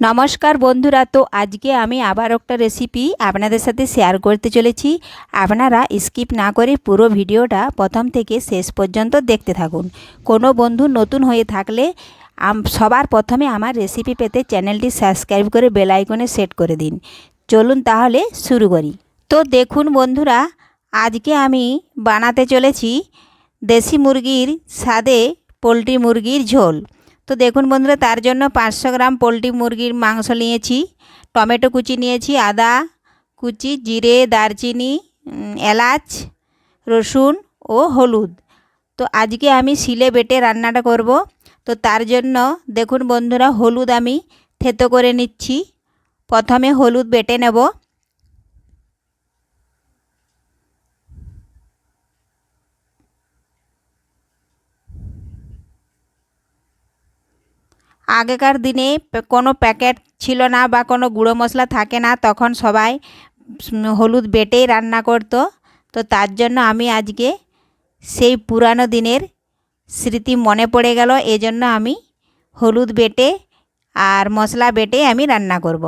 নমস্কার বন্ধুরা, তো আজকে আমি আবার একটা রেসিপি আপনাদের সাথে শেয়ার করতে চলেছি। আপনারা স্কিপ না করে পুরো ভিডিওটা প্রথম থেকে শেষ পর্যন্ত দেখতে থাকুন। কোনো বন্ধু নতুন হয়ে থাকলে সবার প্রথমে আমার রেসিপি পেতে চ্যানেলটি সাবস্ক্রাইব করে বেল আইকনে সেট করে দিন। চলুন তাহলে শুরু করি। তো দেখুন বন্ধুরা, আজকে আমি বানাতে চলেছি দেশি মুরগির স্বাদে পোলট্রি মুরগির ঝোল। তো দেখুন বন্ধুরা, তার জন্য পাঁচশো গ্রাম পোলট্রি মুরগির মাংস নিয়েছি। টমেটো কুচি নিয়েছি, আদা কুচি, জিরে, দারচিনি এলাচ, রসুন ও হলুদ। তো আজকে আমি শিলে বেটে রান্নাটা করব। তো তার জন্য দেখুন বন্ধুরা, হলুদ আমি থেতো করে নিচ্ছি। প্রথমে হলুদ বেটে নেব। আগেকার দিনে কোনো প্যাকেট ছিল না বা কোনো গুঁড়ো মশলা থাকে না, তখন সবাই হলুদ বেটেই রান্না করতো। তো তার জন্য আমি আজকে সেই পুরানো দিনের স্মৃতি মনে পড়ে গেল। এজন্য আমি হলুদ বেটে আর মশলা বেটে আমি রান্না করব।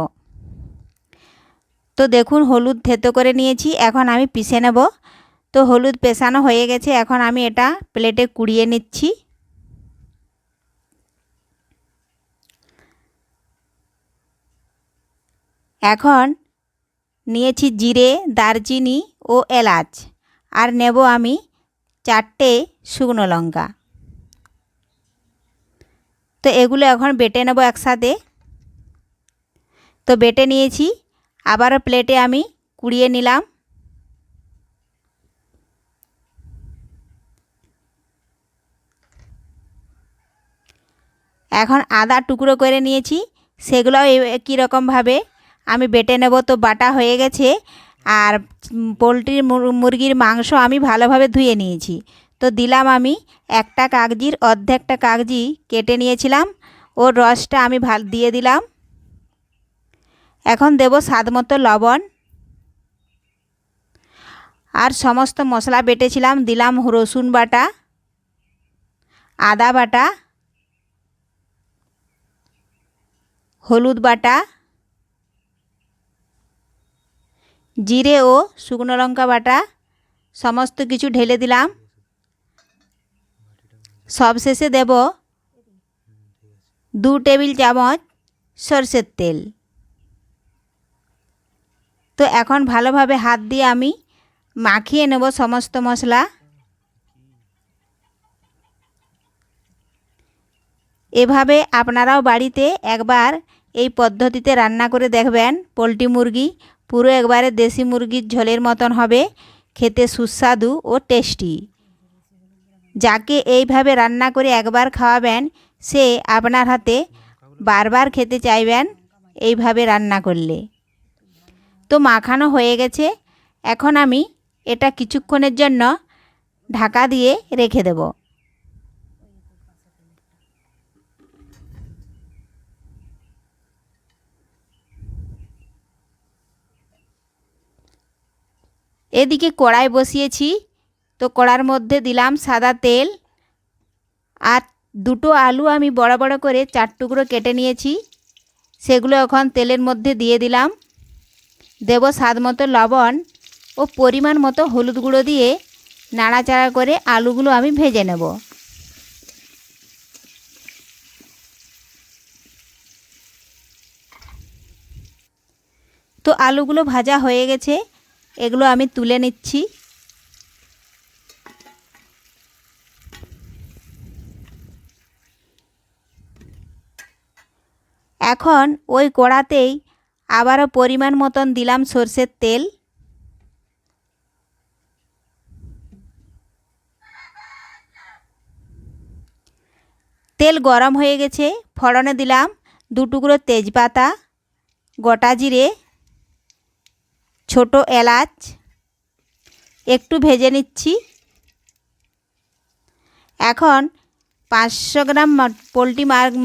তো দেখুন, হলুদ থেতো করে নিয়েছি, এখন আমি পিষে নেব। তো হলুদ পেশানো হয়ে গেছে, এখন আমি এটা প্লেটে কুড়িয়ে নিচ্ছি। এখন নিয়েছি জিরে, দারচিনি ও এলাচ। আর নেব আমি চারটে শুকনো লঙ্কা। তো এগুলো এখন বেটে নেব একসাথে। তো বেটে নিয়েছি। আবারও প্লেটে আমি কুড়িয়ে নিলাম। এখন আদা টুকরো করে নিয়েছি। সেগুলোও একই রকমভাবে আমি বেটে নেব, তো বাটা হয়ে গেছে। আর পোলট্রির মুরগির মাংস আমি ভালোভাবে ধুয়ে নিয়েছি। তো দিলাম আমি একটা কাগজির, অর্ধেকটা কাগজি কেটে নিয়েছিলাম। ওর রসটা আমি ভালো, দিয়ে দিলাম। এখন দেব স্বাদ মতো লবণ। আর সমস্ত মশলা বেটেছিলাম, দিলাম রসুন বাটা, আদা বাটা, হলুদ বাটা জিরে ও শুকনো লঙ্কা বাটা, সমস্ত কিছু ঢেলে দিলাম। সবশেষে দেব দু টেবিল চামচ সরষের তেল। তো এখন ভালোভাবে হাত দিয়ে আমি মাখিয়ে নেব সমস্ত মশলা। এভাবে আপনারাও বাড়িতে একবার এই পদ্ধতিতে রান্না করে দেখবেন পোলট্রি মুরগি পুরো একবারে দেশি মুরগির ঝোলের মতন হবে, খেতে সুস্বাদু ও টেস্টি। যাকে এইভাবে রান্না করে একবার খাওয়াবেন, সে আপনার হাতে বারবার খেতে চাইবেন এইভাবে রান্না করলে। তো মাখানো হয়ে গেছে, এখন আমি এটা কিছুক্ষণের জন্য ঢাকা দিয়ে রেখে দেবো। এদিকে কড়াই বসিয়েছি। তো কড়ার মধ্যে দিলাম সাদা তেল আর দুটো আলু আমি বড় বড় করে চার টুকরো কেটে নিয়েছি। সেগুলো এখন তেলের মধ্যে দিয়ে দিলাম। দেব স্বাদ মতো লবণ ও পরিমাণ মতো হলুদ গুঁড়ো দিয়ে নাড়াচাড়া করে আলুগুলো আমি ভেজে নেব। তো আলুগুলো ভাজা হয়ে গেছে। এগুলো আমি তুলে নিচ্ছি। এখন ওই কড়াতেই আবারও পরিমাণ মতন দিলাম সর্ষের তেল। তেল গরম হয়ে গেছে, ফড়নে দিলাম দু টুকরো তেজপাতা, গোটা জিরে ছোট এলাচ, একটু ভেজে নিচ্ছি। এখন পাঁচশো গ্রাম পোলট্রি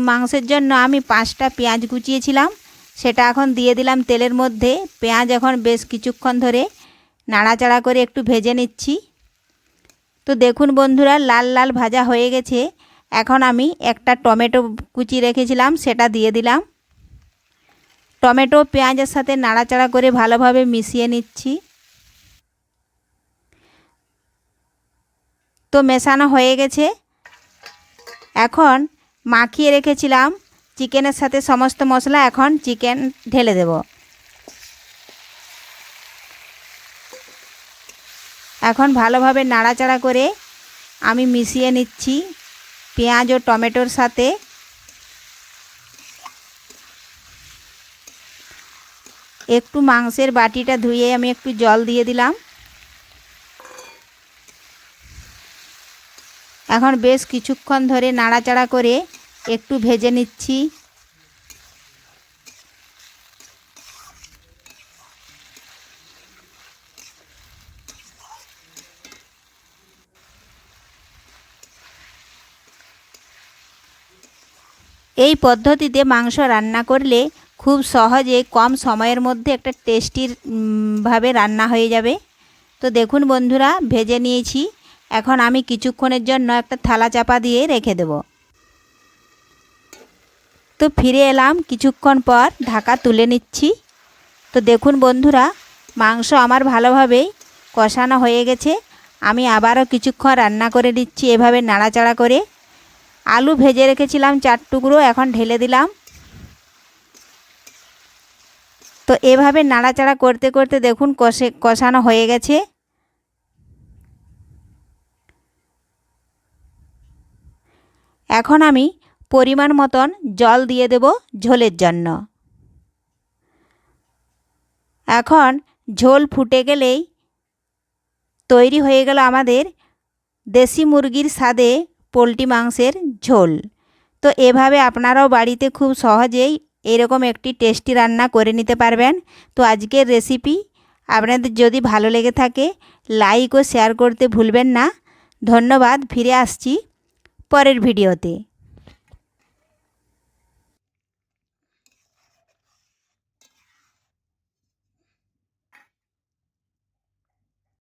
মাংসের জন্য আমি পাঁচটা পেঁয়াজ কুচিয়েছিলাম। সেটা এখন দিয়ে দিলাম তেলের মধ্যে। পেঁয়াজ এখন বেশ কিছুক্ষণ ধরে নাড়াচাড়া করে একটু ভেজে নিচ্ছি। তো দেখুন বন্ধুরা, লাল লাল ভাজা হয়ে গেছে। এখন আমি একটা টমেটো কুচি রেখেছিলাম, সেটা দিয়ে দিলাম। টমেটো পেঁয়াজের সাথে নাড়াচাড়া করে ভালোভাবে মিশিয়ে নিচ্ছি। তো মেশানো হয়ে গেছে। এখন মাখিয়ে রেখেছিলাম চিকেনের সাথে সমস্ত মশলা। এখন চিকেন ঢেলে দেব। এখন ভালোভাবে নাড়াচাড়া করে আমি মিশিয়ে নিচ্ছি পেঁয়াজ ও টমেটোর সাথে। একটু মাংসের বাটিটা ধুয়ে আমি একটু জল দিয়ে দিলাম। এখন বেশ কিছুক্ষণ ধরে নাড়াচাড়া করে একটু ভেজে নিচ্ছি। এই পদ্ধতিতে মাংস রান্না করলে খুব সহজে কম সময়ের মধ্যে একটা টেস্টির ভাবে রান্না হয়ে যাবে। তো দেখুন বন্ধুরা, ভেজে নিয়েছি। এখন আমি কিছুক্ষণের জন্য একটা থালা চাপা দিয়ে রেখে দেব। তো ফিরে এলাম কিছুক্ষণ পর ঢাকা তুলে নিচ্ছি। তো দেখুন বন্ধুরা, মাংস আমার ভালোভাবেই কষানো হয়ে গেছে। আমি আবারও কিছুক্ষণ রান্না করে দিচ্ছি এভাবে নাড়াচাড়া করে। আলু ভেজে রেখেছিলাম চার টুকরো, এখন ঢেলে দিলাম। তো এভাবে নাড়াচাড়া করতে করতে দেখুন কষে, কষানো হয়ে গেছে। এখন আমি পরিমাণ মতন জল দিয়ে দেব ঝোলের জন্য। এখন ঝোল ফুটে গেলেই তৈরি হয়ে গেল আমাদের দেশি মুরগির স্বাদে পোলট্রি মাংসের ঝোল। তো এভাবে আপনারাও বাড়িতে খুব সহজেই এরকম একটি টেস্টি রান্না করে নিতে পারবেন। তো আজকের রেসিপি আপনাদের যদি ভালো লেগে থাকে লাইক ও শেয়ার করতে ভুলবেন না। ধন্যবাদ, ফিরে আসছি পরের ভিডিওতে